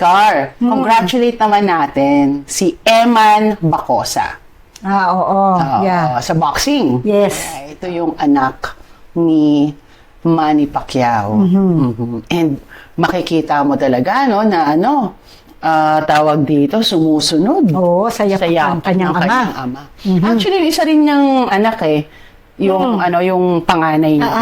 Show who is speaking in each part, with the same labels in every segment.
Speaker 1: Oscar. Congratulate naman natin si Eman Bacosa.
Speaker 2: Ah, oo.
Speaker 1: Oo,
Speaker 2: yeah.
Speaker 1: Sa boxing.
Speaker 2: Yes.
Speaker 1: Yeah, ito yung anak ni Manny Pacquiao. Mhm. And makikita mo talaga no na ano ah, tawag dito sumusunod.
Speaker 2: Oo, saya
Speaker 1: sa
Speaker 2: pa ang kanyang
Speaker 1: ng
Speaker 2: ama.
Speaker 1: kanyang ama. Actually, isa rin niyang anak eh. Yung ano yung panganay niya.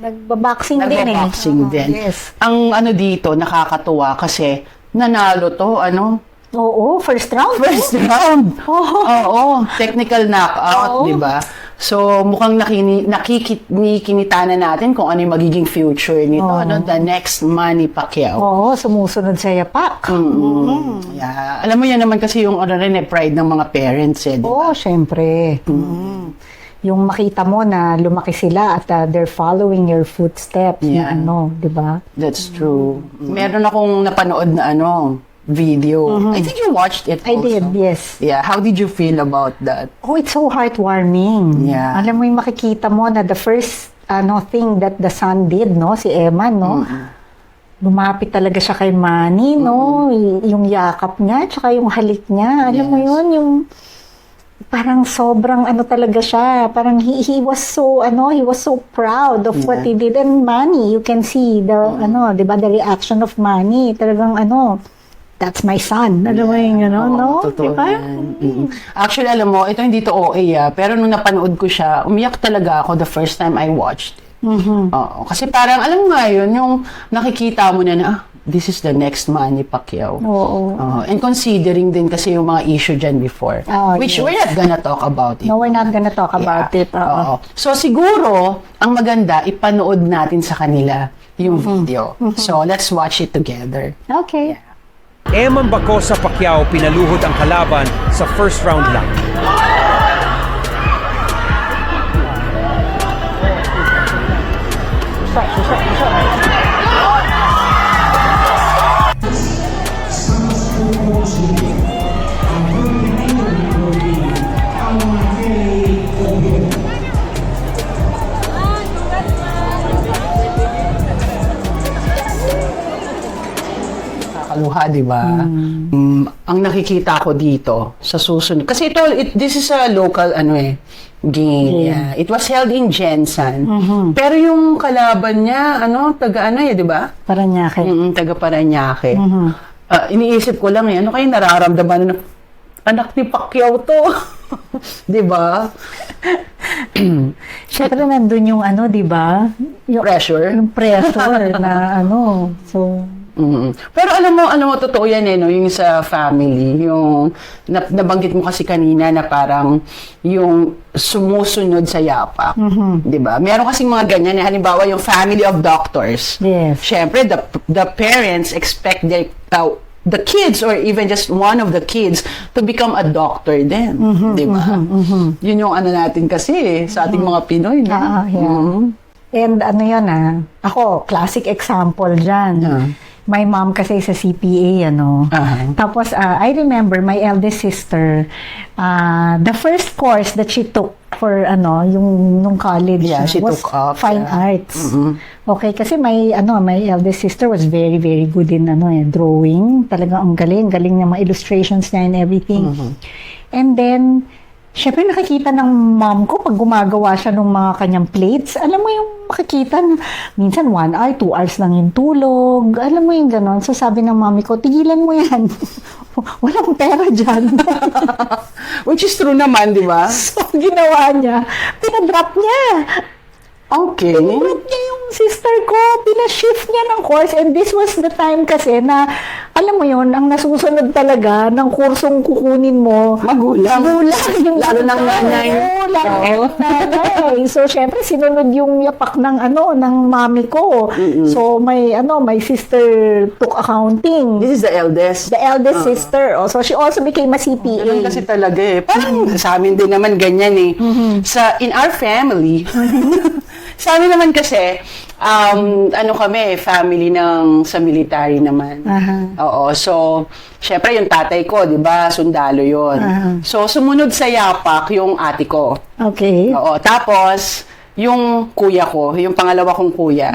Speaker 2: Nagbaboxing din eh.
Speaker 1: Nagbo-boxing
Speaker 2: Oo,
Speaker 1: din.
Speaker 2: Yes.
Speaker 1: Ang ano dito, nakakatuwa kasi nanalo to, ano,
Speaker 2: Oo, first round.
Speaker 1: first round.
Speaker 2: Oo.
Speaker 1: Oo, technical knockout,
Speaker 2: Oo.
Speaker 1: di ba? So, mukhang nakini, nakikinita na natin kung ano yung magiging future nito.
Speaker 2: Oo.
Speaker 1: Ano, the next Manny Pacquiao.
Speaker 2: Oo, sumusunod sa yapak.
Speaker 1: Mm. Yeah. Alam mo yan naman kasi yung ano rin eh, pride ng mga parents eh. di ba?
Speaker 2: Oo, syempre. Mm. Yung makita mo na lumaki sila at uh, they're following your footsteps
Speaker 1: Yeah.
Speaker 2: na ano, di ba?
Speaker 1: That's true. Meron akong napanood na ano, video. I think you watched it
Speaker 2: I
Speaker 1: also.
Speaker 2: did, yes.
Speaker 1: Yeah, how did you feel about that?
Speaker 2: Oh, it's so heartwarming.
Speaker 1: Yeah.
Speaker 2: Alam mo yung makikita mo na the first ano thing that the son did, no? Si Eman, no? Lumapit talaga siya kay Manny, no? Y- Yung yakap niya, tsaka yung halik niya. Alam mo
Speaker 1: Yes.
Speaker 2: yun, yung parang sobrang ano talaga siya. Parang he, he was so, ano, he was so proud of what
Speaker 1: Yeah.
Speaker 2: he did. And Manny, you can see the, ano, di ba, the reaction of Manny. Talagang, ano, that's my son. Alam mo yung, ano, no?
Speaker 1: totoo
Speaker 2: Di ba?
Speaker 1: yan. Mm. Actually, alam mo, ito hindi to OA ah, pero nung napanood ko siya, umiyak talaga ako the first time I watched
Speaker 2: Mhm.
Speaker 1: Oo. Kasi parang, alam mo nga yun, yung nakikita mo na na, ah, this is the next Manny Pacquiao.
Speaker 2: Oo.
Speaker 1: Oo. and considering din kasi yung mga issue dyan before,
Speaker 2: Oh,
Speaker 1: which
Speaker 2: yes.
Speaker 1: we're not gonna talk about it.
Speaker 2: No, we're not gonna talk about
Speaker 1: Yeah.
Speaker 2: it. Oo.
Speaker 1: Oo. So siguro, ang maganda, ipanood natin sa kanila yung
Speaker 2: Mm-hmm.
Speaker 1: video. So let's watch it together.
Speaker 2: Okay.
Speaker 3: Eman Bacosa Pacquiao pinaluhod ang kalaban sa first round lang.
Speaker 1: Kakaluha, di ba? Mm, ang nakikita ko dito sa susunod. Kasi ito, it, this is a local, ano eh, game. Yeah. It was held in Jensen. Pero yung kalaban niya, ano, taga ano eh, di ba?
Speaker 2: Paranaque.
Speaker 1: Mm, taga Paranaque. Ah, iniisip ko lang eh, ano kayo nararamdaman na anak ni Pacquiao to? di ba?
Speaker 2: Siyempre nandun yung ano, di ba? Yung,
Speaker 1: Pressure.
Speaker 2: yung pressure na ano. So,
Speaker 1: Mm. Pero alam mo, alam mo, totoo yan eh, no? yung sa family, yung na, nabanggit mo kasi kanina na parang yung sumusunod sa yapak. Di ba? Meron kasing mga ganyan, eh, halimbawa yung family of doctors.
Speaker 2: Yes.
Speaker 1: Siyempre, the, the parents expect their, uh, the kids or even just one of the kids to become a doctor din. Di ba? Yun yung ano natin kasi eh, sa ating mga Pinoy. No?
Speaker 2: Ah, yeah.
Speaker 1: Mhm.
Speaker 2: and ano yan ah, ako, classic example dyan.
Speaker 1: Ah.
Speaker 2: My mom kasi sa CPA, ano.
Speaker 1: Aha.
Speaker 2: Tapos, ah, I remember my eldest sister, ah, the first course that she took for, ano, yung nung college
Speaker 1: Yeah,
Speaker 2: ah,
Speaker 1: she
Speaker 2: was
Speaker 1: took up,
Speaker 2: fine
Speaker 1: yeah.
Speaker 2: arts. Okay, kasi my, ano, my eldest sister was very, very good in, ano, eh, drawing. Talagang ang galing, galing ng mga illustrations niya and everything. And then, Siyempre nakikita ng mom ko pag gumagawa siya ng mga kanyang plates, alam mo yung makikita, minsan one hour, two hours lang yung tulog, alam mo yung ganon. So sabi ng mami ko, tigilan mo yan. Walang pera dyan.
Speaker 1: Which is true naman, di ba?
Speaker 2: so ginawa niya, pinadrop niya.
Speaker 1: Okay.
Speaker 2: Pinadrop niya yung sister ko, pinashift niya ng course and this was the time kasi na, mo yun, ang nasusunod talaga ng kursong kukunin mo,
Speaker 1: Magulang.
Speaker 2: Magulang. Yung
Speaker 1: Lalo ng nanay.
Speaker 2: Lalo
Speaker 1: Oo.
Speaker 2: nanay. So, syempre, sinunod yung yapak ng ano, ng mami ko. So, my, ano, my sister took accounting.
Speaker 1: This is the eldest.
Speaker 2: The eldest sister. Oh, so, she also became a CPA.
Speaker 1: Ganun kasi talaga eh. Parang sa amin din naman ganyan eh. Sa, in our family, sa amin naman kasi, um, ano kami, family ng sa military naman.
Speaker 2: Aha.
Speaker 1: Oo. So, syempre yung tatay ko, di ba, sundalo yon
Speaker 2: Aha.
Speaker 1: So, sumunod sa yapak yung ate ko.
Speaker 2: Okay.
Speaker 1: Oo. Tapos, yung kuya ko, yung pangalawa kong kuya,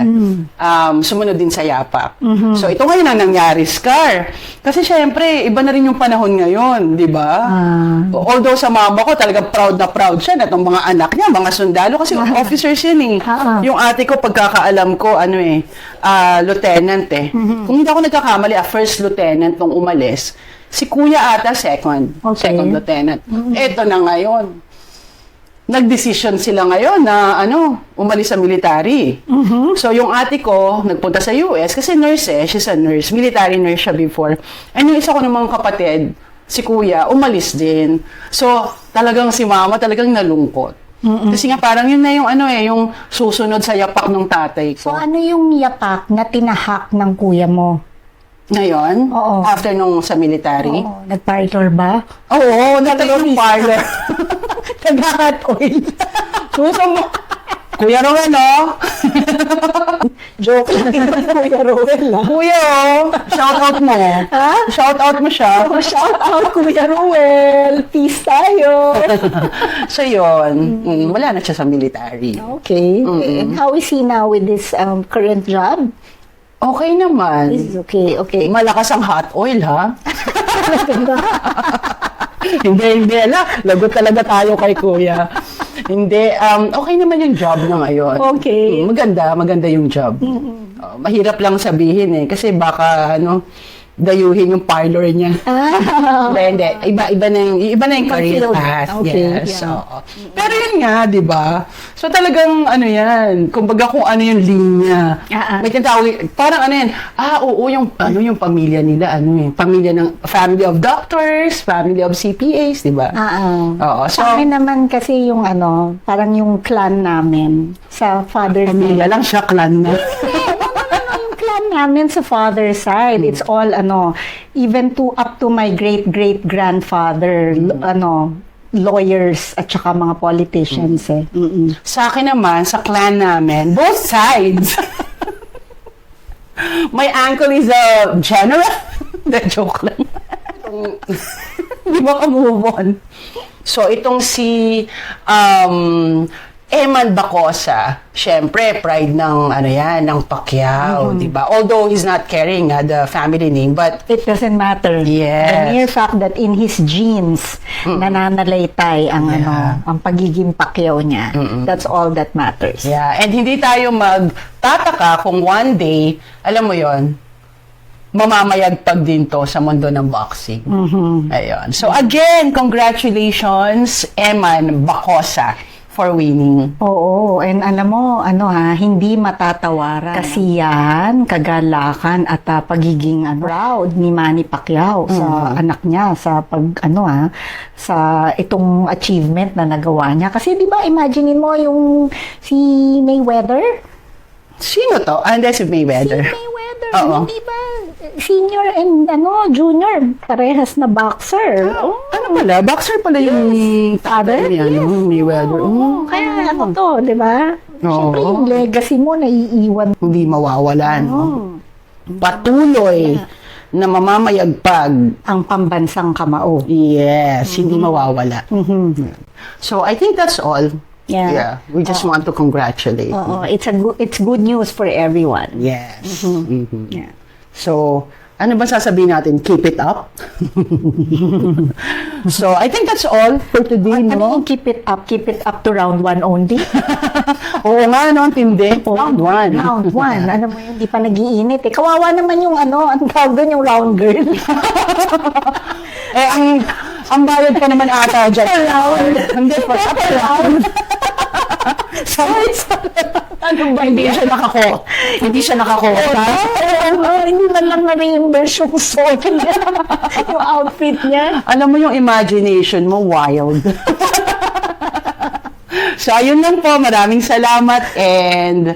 Speaker 1: um, sumunod din sa yapak. So, ito ngayon ang nangyari, Scar. Kasi syempre, iba na rin yung panahon ngayon, di ba?
Speaker 2: Ah.
Speaker 1: Although sa mama ko, talagang proud na proud siya na itong mga anak niya, mga sundalo, kasi officers yun eh.
Speaker 2: Ah, ah.
Speaker 1: Yung ate ko, pagkakaalam ko, ano eh, ah, lieutenant eh. Kung hindi ako nagkakamali, ah, first lieutenant nung umalis, si kuya ata second,
Speaker 2: Okay.
Speaker 1: second lieutenant. Ito na ngayon. Nagdesisyon sila ngayon na ano, umalis sa military. So yung ate ko nagpunta sa US kasi nurse eh, she's a nurse, military nurse siya before. And yung isa ko namang kapatid, si kuya, umalis din. So talagang si mama talagang nalungkot. Kasi nga parang yun na yung ano eh, yung susunod sa yapak ng tatay
Speaker 2: So,
Speaker 1: ko.
Speaker 2: ano yung yapak na tinahak ng kuya mo?
Speaker 1: Ngayon,
Speaker 2: Oo.
Speaker 1: after nung sa military.
Speaker 2: Oo, nag-parlor ba?
Speaker 1: Oo, natagal yung parlor.
Speaker 2: Nag-hot oil.
Speaker 1: Suso mo. Kuya Roel, no?
Speaker 2: Joke lang. Kuya Roel, ah.
Speaker 1: Kuya, oh. Shout out mo.
Speaker 2: Ha?
Speaker 1: Shout out mo siya.
Speaker 2: Oh, shout out, Kuya Roel. Peace tayo.
Speaker 1: so, yun. Mm, wala na siya sa military.
Speaker 2: Okay. And how is he now with this um, current job?
Speaker 1: Okay naman.
Speaker 2: This is okay, okay.
Speaker 1: Malakas ang hot oil, ha? hindi, hindi. Ala, lagot talaga tayo kay kuya. hindi, um, okay naman yung job na ngayon.
Speaker 2: Okay.
Speaker 1: Mm, maganda, maganda yung job. Oh, mahirap lang sabihin eh. Kasi baka, ano, dayuhin yung parlor niya.
Speaker 2: Ah.
Speaker 1: Hindi, hindi. Iba, iba na yung, iba na yung career path.
Speaker 2: Okay,
Speaker 1: yes.
Speaker 2: yeah.
Speaker 1: oo. Pero yun nga, di ba? So talagang, ano yan, kumbaga kung ano yung linya.
Speaker 2: Ah, ah.
Speaker 1: May tinatawag, parang ano yan, ah, oo, yung, ano yung pamilya nila, ano eh, pamilya ng, family of doctors, family of CPAs, di ba?
Speaker 2: Ah, ah.
Speaker 1: Oo, so,
Speaker 2: Sa naman kasi yung ano, parang yung clan namin sa father's
Speaker 1: pamilya lang siya, clan na.
Speaker 2: namin sa father's side, it's all ano, even to up to my great great grandfather, ano, lawyers at saka mga politicians eh. Mm-mm.
Speaker 1: Sa akin naman, sa clan namin, both sides. My uncle is a general. The joke lang. Hindi mo ka move on. So, itong si um, Eman Bacosa, syempre, pride ng, ano yan, ng Pacquiao, di ba? Although he's not carrying uh, the family name, but
Speaker 2: It doesn't matter.
Speaker 1: Yes.
Speaker 2: The mere fact that in his genes, nananalaytay ang ano, ang pagiging pakyaw niya. That's all that matters.
Speaker 1: Yeah, and hindi tayo magtataka kung one day, alam mo yon mamamayagpag din to sa mundo ng boxing. Ayun. So again, congratulations, Eman Bacosa, for winning.
Speaker 2: Oo, and alam mo, ano ha, hindi matatawaran. Kasiyahan, kagalakan, at ah, pagiging ano, proud ni Manny Pacquiao sa anak niya, sa pag, ano ha, sa itong achievement na nagawa niya. Kasi di ba, imaginein mo yung si Mayweather?
Speaker 1: Sino to? Ah, hindi, si Mayweather.
Speaker 2: Si Mayweather,
Speaker 1: Oo.
Speaker 2: hindi ba? Senior and ano, junior, parehas na boxer.
Speaker 1: Oh, ano pala? Boxer pala yung father niya, no? Mayweather.
Speaker 2: Oo,
Speaker 1: Oh,
Speaker 2: kaya ano to, di ba? Siyempre,
Speaker 1: Oo.
Speaker 2: yung legacy mo naiiwan
Speaker 1: hindi mawawalan. no? Patuloy na mamamayagpag.
Speaker 2: ang pambansang kamao.
Speaker 1: Yes, hindi mawawala. So, I think that's all.
Speaker 2: Yeah.
Speaker 1: We just want to congratulate.
Speaker 2: Oo, it's a good it's good news for everyone.
Speaker 1: Yes. Mhm.
Speaker 2: Yeah.
Speaker 1: So, ano ba sasabihin natin? Keep it up? so, I think that's all for today,
Speaker 2: Ano
Speaker 1: no?
Speaker 2: yung keep it up, keep it up to round one only?
Speaker 1: Oo nga, no? Ang Tindi. Round one.
Speaker 2: round one. Ano mo yun, di pa nagiinit eh. Kawawa naman yung ano, ang tawag doon yung round girl.
Speaker 1: eh, ang, ang bayad ka naman ata dyan. Hindi, for upper round.
Speaker 2: Sorry, sorry.
Speaker 1: Ano ba? Hindi siya nakako. Hindi siya nakakota.
Speaker 2: Oo, hindi man lang na-reimburse yung sword niya. yung outfit niya.
Speaker 1: Alam mo yung imagination mo, wild. so, ayun lang po. Maraming salamat and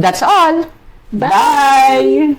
Speaker 1: that's all. Bye!